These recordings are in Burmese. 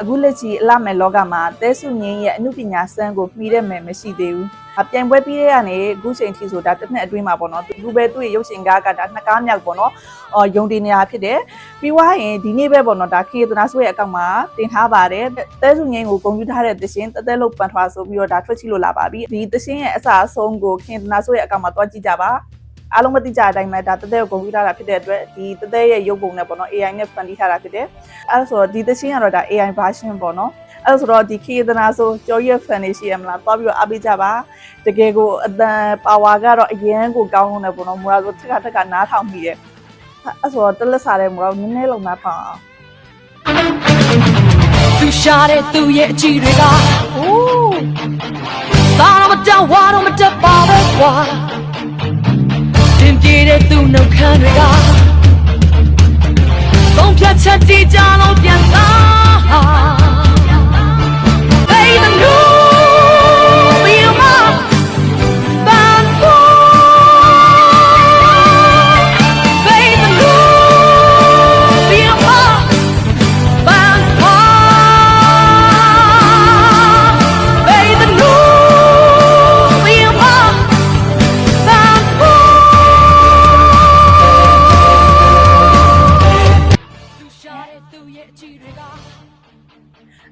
အခုလက်ရှိအလမယ်လောကမှာတဲဆုငင်းရဲ့အမှုပညာစမ်းကိုမှီတဲ့မယ်မရှိသေးဘူးအပြိုင်ပွဲပြီးတဲ့ကနေအခုချိန်ထိဆိုတာတစ်နှစ်အတွင်းမှာပေါ့နော်သူပဲသူ့ရဲ့ရုပ်ရှင်ကားကဒါနှစ်ကားမြောက်ပေါ့နော်အော်ယုံတင်နေတာဖြစ်တယ်ပြီးွားရင်ဒီနေ့ပဲပေါ့နော်ဒါခေတနာဆွေရဲ့အကောင့်မှာတင်ထားပါတယ်တဲဆုငင်းကိုဂုဏ်ပြုထားတဲ့သရှင်တဲတဲလို့ပန်ထွားဆိုပြီးတော့ဒါထွက်ချိလို့လာပါပြီဒီသရှင်ရဲ့အစာအဆုံးကိုခေတနာဆွေရဲ့အကောင့်မှာတွားကြည့်ကြပါ အားလုံးမသိကြတဲ့အတိုင်းပဲဒါတသက်ကိုဂုဏ်ပြုထားတာဖြစ်တဲ့အတွက်ဒီတသက်ရဲ့ရုပ်ပုံနဲ့ပေါ့နော် AI နဲ့ဖန်တီးထားတာဖြစ်တယ်အဲဒါဆိုတော့ဒီသချင်းကတော့ဒါ AI version ပေါ့နော်အဲ့ဒါဆိုတော့ဒီခေတနာဆိုကြော်ရဲ့ fan တွေရှိရမလားတွားပြီးတော့အားပေးကြပါတကယ်ကိုအတန်ပါဝါကတော့အရင်ကိုကောင်းလို့နေပေါ့နော်မူလာဆိုထက်ကထက်ကနားထောင်မိတယ်အဲ့ဆိုတော့တလက်စားတဲ့မူလာနည်းနည်းလုံးနားထောင်အောင်သူရှာတဲ့သူရဲ့အကြည့်တွေကโอ้စားတော့မတောင်းဝါတော့မတက်ပါပဲကွာ တင်ပြေတဲ့သူနှုတ်ခမ်းတွေကဆုံးဖြတ်ချက်ကြည့်ကြလို့ပြန်လာ ရဲ့အကြည့်တွေက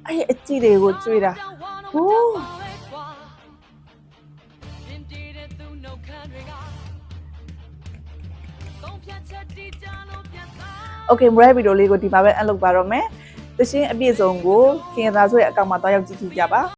အဲ့ဒီအကြည့်တွေကိုကြွေးတာဟိုး တင်တည်တဲ့သူနှုတ်ခမ်းတွေကဆုံးဖြတ်ချက်တည်ကြလို့ပြန်လာ โอเคမရဲဗီဒီယိုလေးကိုဒီမှာပဲအလုပ်ပါတော့မယ်တရှင်းအပြည့်စုံကိုခင်သာဆိုရဲ့အကောင့်မှာတွားရောက်ကြည့်ကြည့်ကြပါ